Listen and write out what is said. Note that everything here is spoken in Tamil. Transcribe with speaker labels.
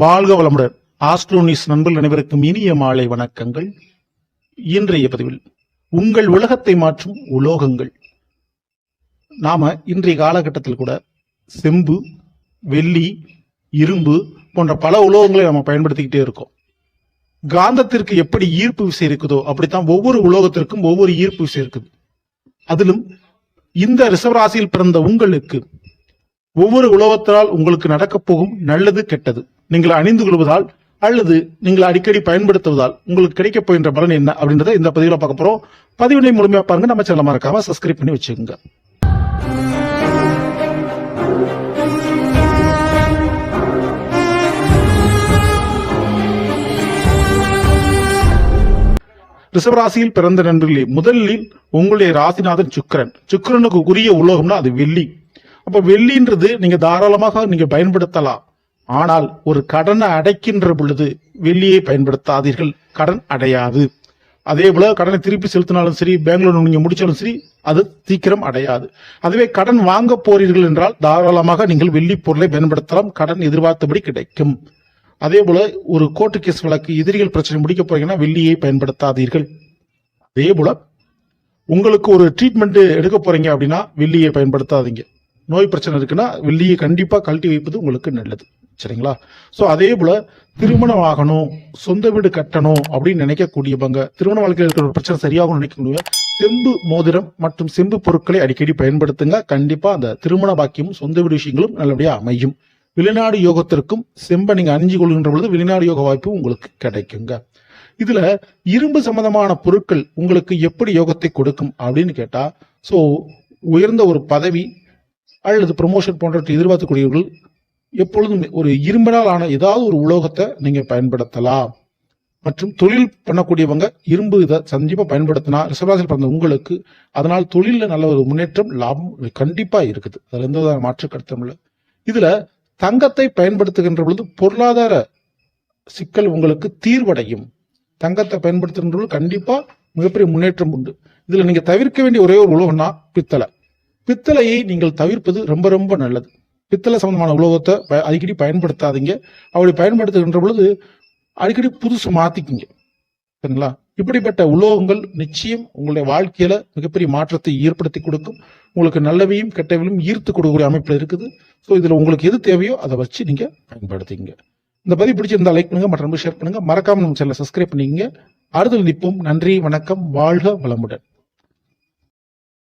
Speaker 1: வாழ்க வளமுடன். ஆஸ்ட்ரோனிஸ் நண்பர்கள் அனைவருக்கும் இனிய மாலை வணக்கங்கள். இன்றைய பதிவில் உங்கள் உலகத்தை மாற்றும் உலோகங்கள். நாம இன்றைய காலகட்டத்தில் கூட செம்பு வெள்ளி இரும்பு போன்ற பல உலோகங்களை நம்ம பயன்படுத்திக்கிட்டே இருக்கோம். காந்தத்திற்கு எப்படி ஈர்ப்பு விசை இருக்குதோ அப்படித்தான் ஒவ்வொரு உலோகத்திற்கும் ஒவ்வொரு ஈர்ப்பு விசை இருக்குது. அதிலும் இந்த ரிசவராசியில் பிறந்த உங்களுக்கு ஒவ்வொரு உலோகத்தால் உங்களுக்கு நடக்கப் போகும் நல்லது கெட்டது. நீங்கள் அணிந்து கொள்வதால் அல்லது நீங்கள் அடிக்கடி பயன்படுத்துவதால் உங்களுக்கு கிடைக்கப் போகின்ற பலன் என்ன அப்படின்றத இந்த பதிவில் பார்க்க போறோம். பதிவினை முழுமையாக பாருங்க. நம்ம சேனல் மறக்காம சப்ஸ்கிரைப் பண்ணி வச்சுக்கோங்க. ரிஷபராசியில் பிறந்த நண்பர்களே முதலில் உங்களுடைய ராசிநாதன் சுக்கரன். சுக்கிரனுக்கு உரிய உலோகம்னா அது வெள்ளி. அப்ப வெள்ளின்றது நீங்க தாராளமாக நீங்க பயன்படுத்தலாம். ஆனால் ஒரு கடனை அடைக்கின்ற பொழுது வெள்ளியை பயன்படுத்தாதீர்கள். கடன் அடையாது. அதே போல கடனை திருப்பி செலுத்தினாலும் சரி பெங்களூர் நீங்க முடிச்சாலும் சரி அது சீக்கிரம் அடையாது. அதுவே கடன் வாங்க போறீர்கள் என்றால் தாராளமாக நீங்கள் வெள்ளி பொருளை பயன்படுத்தலாம். கடன் எதிர்பார்த்தபடி கிடைக்கும். அதே போல ஒரு கோர்ட்டு கேஸ் வழக்கு எதிரிகள் பிரச்சனை முடிக்க போறீங்கன்னா வெள்ளியை பயன்படுத்தாதீர்கள். அதே போல உங்களுக்கு ஒரு ட்ரீட்மெண்ட் எடுக்க போறீங்க அப்படின்னா வெள்ளியை பயன்படுத்தாதீங்க. நோய் பிரச்சனை இருக்குன்னா வெள்ளியை கண்டிப்பா கழட்டி வைப்பது உங்களுக்கு நல்லது. சரிங்களா? ஸோ அதே போல திருமணம் ஆகணும் சொந்த வீடு கட்டணும் அப்படின்னு நினைக்கக்கூடியவங்க திருமண வாழ்க்கையில் இருக்கிற ஒரு பிரச்சனை சரியாகும் நினைக்கக்கூடிய செம்பு மோதிரம் மற்றும் செம்பு பொருட்களை அடிக்கடி பயன்படுத்துங்க. கண்டிப்பா அந்த திருமண பாக்கியமும் சொந்த வீடு விஷயங்களும் நல்லபடியாக அமையும். வெளிநாடு யோகத்திற்கும் செம்பை நீங்க அணிஞ்சு கொள்கின்ற பொழுது வெளிநாடு யோக வாய்ப்பு உங்களுக்கு கிடைக்குங்க. இதுல இரும்பு சம்பந்தமான பொருட்கள் உங்களுக்கு எப்படி யோகத்தை கொடுக்கும் அப்படின்னு கேட்டா சோ உயர்ந்த ஒரு பதவி அல்லது ப்ரொமோஷன் போன்றவற்றை எதிர்பார்க்கக்கூடியவர்கள் எப்பொழுதும் ஒரு இரும்பினால் ஆன ஏதாவது ஒரு உலோகத்தை நீங்க பயன்படுத்தலாம். மற்றும் தொழில் பண்ணக்கூடியவங்க இரும்பு இதை சந்திப்பாக பயன்படுத்தினா ரிசர்வாசியில் பிறந்த உங்களுக்கு அதனால் தொழிலில் நல்ல ஒரு முன்னேற்றம் லாபம் கண்டிப்பா இருக்குது. அதுல எந்த விதமான மாற்று கருத்தும் இல்லை. இதுல தங்கத்தை பயன்படுத்துகின்ற பொழுது பொருளாதார சிக்கல் உங்களுக்கு தீர்வடையும். தங்கத்தை பயன்படுத்துகின்ற பொழுது கண்டிப்பா மிகப்பெரிய முன்னேற்றம் உண்டு. இதுல நீங்க தவிர்க்க வேண்டிய ஒரே ஒரு உலோகம்னா பித்தளை. பித்தளையை நீங்கள் தவிர்ப்பது ரொம்ப ரொம்ப நல்லது. பித்தளை சம்பந்தமான உலோகத்தை ப- அடிக்கடி பயன்படுத்தாதீங்க. அப்படி பயன்படுத்துகின்ற பொழுது அடிக்கடி புதுசு மாற்றிக்கிங்க சரிங்களா? இப்படிப்பட்ட உலோகங்கள் நிச்சயம் உங்களுடைய வாழ்க்கையில மிகப்பெரிய மாற்றத்தை ஏற்படுத்தி கொடுக்கும். உங்களுக்கு நல்லவையும் கெட்டவையும் ஈர்த்து கொடுக்கக்கூடிய அமைப்பில் இருக்குது. ஸோ இதுல உங்களுக்கு எது தேவையோ அதை வச்சு நீங்க பயன்படுத்திங்க இந்த பதிவு பிடிச்சிருந்தா லைக் பண்ணுங்க மற்ற ஷேர் பண்ணுங்க. மறக்காம நம்ம சேனலை சப்ஸ்கிரைப் பண்ணிக்கங்க. அறுதல் நிற்போம். நன்றி வணக்கம் வாழ்க வளமுடன்.